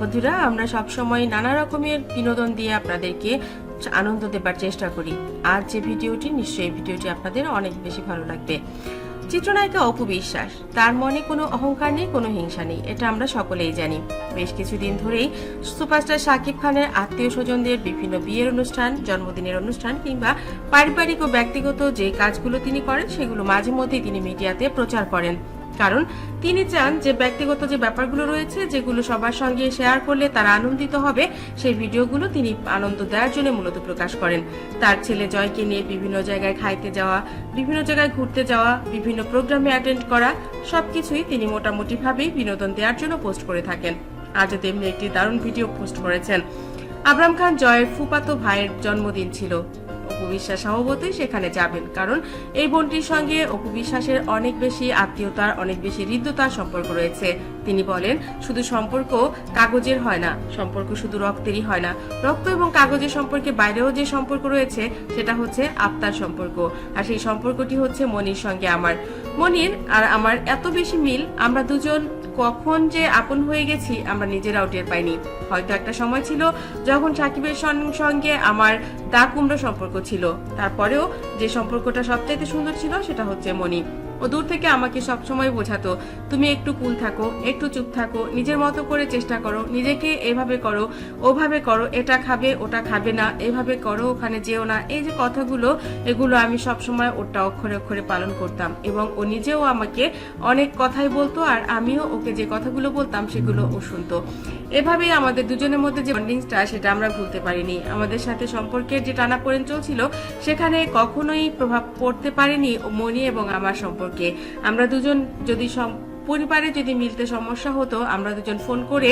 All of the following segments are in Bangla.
বন্ধুরা, আমরা সবসময় নানা রকমের বিনোদন দিয়ে আপনাদেরকে আনন্দ দেবার চেষ্টা করি। আজ যে ভিডিওটি, নিশ্চয়ই ভিডিওটি আপনাদের অনেক বেশি ভালো লাগবে। চিত্রনায়িকা অপু বিশ্বাস, তার মনে কোনো অহংকার নেই, কোনো হিংসা নেই, এটা আমরা সকলেই জানি। বেশ কিছুদিন ধরেই সুপারস্টার শাকিব খানের আত্মীয় স্বজনদের বিভিন্ন বিয়ের অনুষ্ঠান, জন্মদিনের অনুষ্ঠান কিংবা পারিবারিক ও ব্যক্তিগত যে কাজগুলো তিনি করেন, সেগুলো মাঝে মধ্যেই তিনি মিডিয়াতে প্রচার করেন। কারণ তিনি চান যে ব্যক্তিগত যে ব্যাপারগুলো রয়েছে, যেগুলো সবার সঙ্গে শেয়ার করলে তারা আনন্দিত হবে, সেই ভিডিওগুলো তিনি আনন্দ দেওয়ার জন্য মূলত প্রকাশ করেন। তার ছেলে জয়কে নিয়ে বিভিন্ন জায়গায় খাইতে যাওয়া, বিভিন্ন জায়গায় ঘুরতে যাওয়া, বিভিন্ন প্রোগ্রামে অ্যাটেন্ড করা, সবকিছুই তিনি মোটামুটিভাবেই বিনোদন দেওয়ার জন্য পোস্ট করে থাকেন। আজও তেমনি একটি দারুণ ভিডিও পোস্ট করেছেন। আবরাম খান জয়ের ফুপাতো ভাইয়ের জন্মদিন ছিল। অপু বিশ্বাস স্বভাবতই সেখানে যাবেন। কারণ এই বোনটির সঙ্গে অপু বিশ্বাসের অনেক বেশি আত্মীয়তার, অনেক বেশি হৃদ্যতার সম্পর্ক রয়েছে। তিনি বলেন, শুধু সম্পর্ক কাগজের হয় না, সম্পর্ক শুধু রক্তেরই হয় না। রক্ত এবং কাগজের সম্পর্কে বাইরেও যে সম্পর্ক রয়েছে, সেটা হচ্ছে আত্মার সম্পর্ক। আর সেই সম্পর্কটি হচ্ছে মনির সঙ্গে আমার। মনির আর আমার এত বেশি মিল, আমরা দুজন কখন যে আপন হয়ে গেছি আমরা নিজেরাও টের পাইনি। হয়তো একটা সময় ছিল যখন সাকিবের সঙ্গে আমার দা কুমড়ো সম্পর্ক ছিল। তারপরেও যে সম্পর্কটা সবচাইতে সুন্দর ছিল সেটা হচ্ছে মনি ও দূর থেকে আমাকে সবসময় বোঝাতো, তুমি একটু কুল থাকো, একটু চুপ থাকো, নিজের মতো করে চেষ্টা করো, নিজেকে এভাবে করো, ওভাবে করো, এটা খাবে, ওটা খাবে না, এভাবে করো, ওখানে যেও না। এই যে কথাগুলো, এগুলো আমি সবসময় ওটা অক্ষরে অক্ষরে পালন করতাম এবং ও নিজেও আমাকে অনেক কথাই বলতো আর আমিও ওকে যে কথাগুলো বলতাম সেগুলো ও শুনতো। এভাবেই আমাদের দুজনের মধ্যে যে বন্ডিংসটা, সেটা আমরা ভুলতে পারিনি। আমাদের সাথে সম্পর্কের যে টানাপোড়েন চলছিল, সেখানে কখনোই প্রভাব পড়তে পারেনি মনি এবং আমার সম্পর্কে। আমরা দুজন যদি পরিবারে যদি মিলতে সমস্যা হতো, আমরা দুজন ফোন করে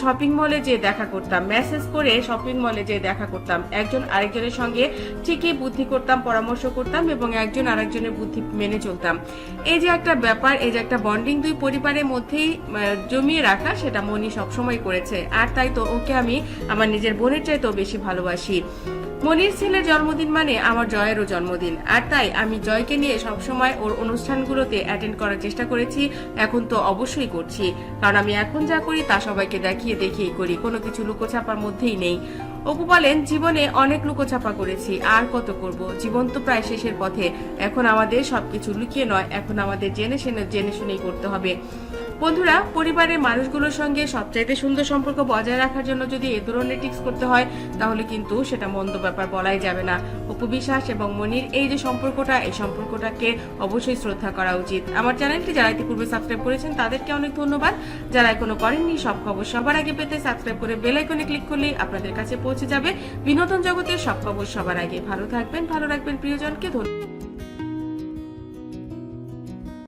শপিং মলে যে দেখা করতাম মেসেজ করে শপিং মলে যে দেখা করতাম। একজন আরেকজনের সঙ্গে ঠিকই বুদ্ধি করতাম, পরামর্শ করতাম এবং একজন আরেকজনের বুদ্ধি মেনে চলতাম। এই যে একটা ব্যাপার, এই যে একটা বন্ডিং দুই পরিবারের মধ্যেই জমিয়ে রাখা, সেটা মনি সবসময় করেছে। আর তাই তো ওকে আমি, আমার নিজের বোনের চাইতেও বেশি ভালোবাসি। মনির ছেলের জন্মদিন মানে আমার জয়েরও জন্মদিন। আর তাই আমি জয়কে নিয়ে সবসময় ওর অনুষ্ঠানগুলোতে অ্যাটেন্ড করার চেষ্টা করেছি, এখন তো অবশ্যই করছি। কারণ আমি এখন যা করি তা সবাইকে দেখিয়ে দেখিয়ে করি, কোনো কিছু লুকোছাপার মধ্যেই নেই। অপু বলেন, জীবনে অনেক লুকোছাপা করেছি, আর কত করব? জীবন তো প্রায় শেষের পথে। এখন আমাদের সবকিছু লুকিয়ে নয়, এখন আমাদের জেনে শুনে, জেনে শুনেই করতে হবে। বন্ধুরা, পরিবারের মানুষগুলোর সঙ্গে সবচাইতে সুন্দর সম্পর্ক বজায় রাখার জন্য যদি এ ধরনের টিক্স করতে হয়, তাহলে কিন্তু সেটা মন্দ ব্যাপার বলাই যাবে না। অপু বিশ্বাস এবং মনির, এই যে সম্পর্কটা, এই সম্পর্কটাকে অবশ্যই শ্রদ্ধা করা উচিত। আমার চ্যানেলটি যারা ইতিপূর্বে সাবস্ক্রাইব করেছেন, তাদেরকে অনেক ধন্যবাদ। যারা এখনও করেননি, সব খবর সবার আগে পেতে সাবস্ক্রাইব করে বেল আইকনে ক্লিক করলেই আপনাদের কাছে পৌঁছে যাবে। বিনোদন জগতের সব খবর সবার আগে। ভালো থাকবেন, ভালো রাখবেন প্রিয়জনকে। ধন্যবাদ।